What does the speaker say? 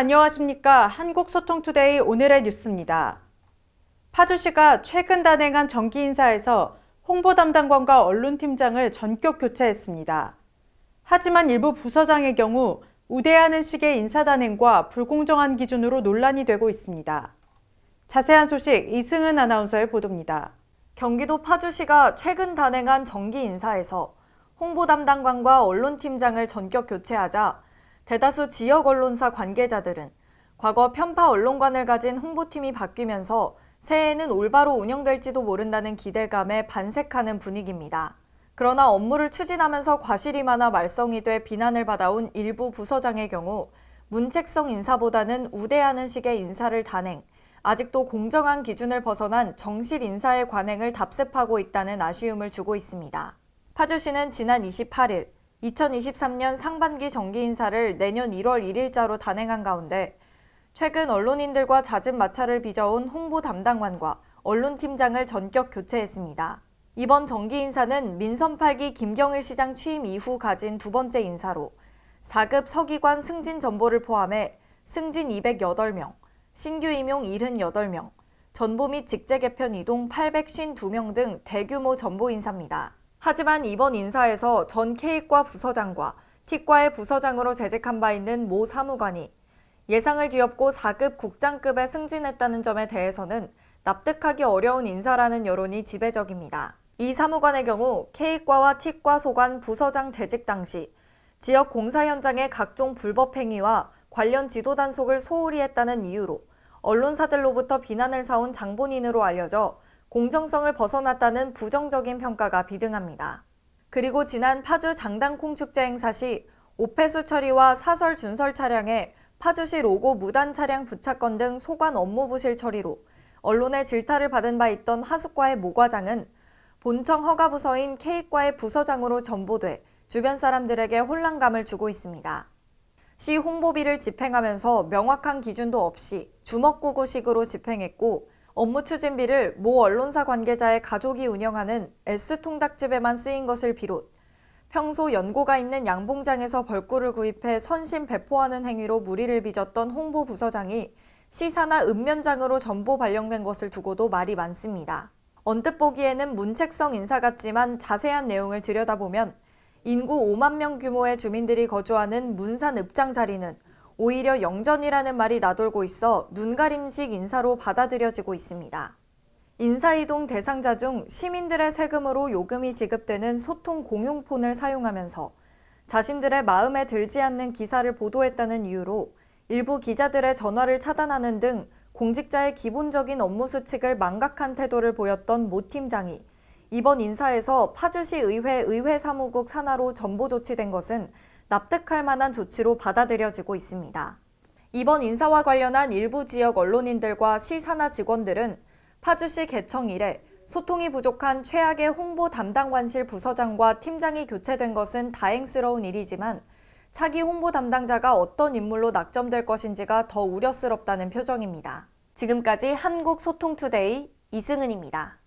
안녕하십니까. 한국소통투데이 오늘의 뉴스입니다. 파주시가 최근 단행한 정기 인사에서 홍보 담당관과 언론팀장을 전격 교체했습니다. 하지만 일부 부서장의 경우 우대하는 식의 인사 단행과 불공정한 기준으로 논란이 되고 있습니다. 자세한 소식 이승은 아나운서의 보도입니다. 경기도 파주시가 최근 단행한 정기 인사에서 홍보 담당관과 언론팀장을 전격 교체하자 대다수 지역 언론사 관계자들은 과거 편파 언론관을 가진 홍보팀이 바뀌면서 새해에는 올바로 운영될지도 모른다는 기대감에 반색하는 분위기입니다. 그러나 업무를 추진하면서 과실이 많아 말썽이 돼 비난을 받아온 일부 부서장의 경우 문책성 인사보다는 우대하는 식의 인사를 단행, 아직도 공정한 기준을 벗어난 정실 인사의 관행을 답습하고 있다는 아쉬움을 주고 있습니다. 파주시는 지난 28일 2023년 상반기 정기 인사를 내년 1월 1일자로 단행한 가운데 최근 언론인들과 잦은 마찰을 빚어온 홍보 담당관과 언론팀장을 전격 교체했습니다. 이번 정기 인사는 민선 8기 김경일 시장 취임 이후 가진 두 번째 인사로 4급 서기관 승진 전보를 포함해 승진 208명, 신규 임용 78명, 전보 및 직제 개편 이동 852명 등 대규모 전보 인사입니다. 하지만 이번 인사에서 전 K과 부서장과 T과의 부서장으로 재직한 바 있는 모 사무관이 예상을 뒤엎고 4급 국장급에 승진했다는 점에 대해서는 납득하기 어려운 인사라는 여론이 지배적입니다. 이 사무관의 경우 K과와 T과 소관 부서장 재직 당시 지역 공사 현장의 각종 불법 행위와 관련 지도 단속을 소홀히 했다는 이유로 언론사들로부터 비난을 사온 장본인으로 알려져 공정성을 벗어났다는 부정적인 평가가 비등합니다. 그리고 지난 파주 장당콩 축제 행사 시 오폐수 처리와 사설 준설 차량에 파주시 로고 무단 차량 부착건 등 소관 업무 부실 처리로 언론의 질타를 받은 바 있던 하숙과의 모 과장은 본청 허가 부서인 K과의 부서장으로 전보돼 주변 사람들에게 혼란감을 주고 있습니다. 시 홍보비를 집행하면서 명확한 기준도 없이 주먹구구식으로 집행했고 업무 추진비를 모 언론사 관계자의 가족이 운영하는 S통닭집에만 쓰인 것을 비롯 평소 연고가 있는 양봉장에서 벌꿀을 구입해 선심 배포하는 행위로 무리를 빚었던 홍보 부서장이 시사나 읍면장으로 전보 발령된 것을 두고도 말이 많습니다. 언뜻 보기에는 문책성 인사 같지만 자세한 내용을 들여다보면 인구 5만 명 규모의 주민들이 거주하는 문산 읍장 자리는 오히려 영전이라는 말이 나돌고 있어 눈가림식 인사로 받아들여지고 있습니다. 인사이동 대상자 중 시민들의 세금으로 요금이 지급되는 소통 공용폰을 사용하면서 자신들의 마음에 들지 않는 기사를 보도했다는 이유로 일부 기자들의 전화를 차단하는 등 공직자의 기본적인 업무 수칙을 망각한 태도를 보였던 모 팀장이 이번 인사에서 파주시 의회 의회 사무국 산하로 전보 조치된 것은 납득할 만한 조치로 받아들여지고 있습니다. 이번 인사와 관련한 일부 지역 언론인들과 시 산하 직원들은 파주시 개청 이래 소통이 부족한 최악의 홍보 담당관실 부서장과 팀장이 교체된 것은 다행스러운 일이지만 차기 홍보 담당자가 어떤 인물로 낙점될 것인지가 더 우려스럽다는 표정입니다. 지금까지 한국소통투데이 이승은입니다.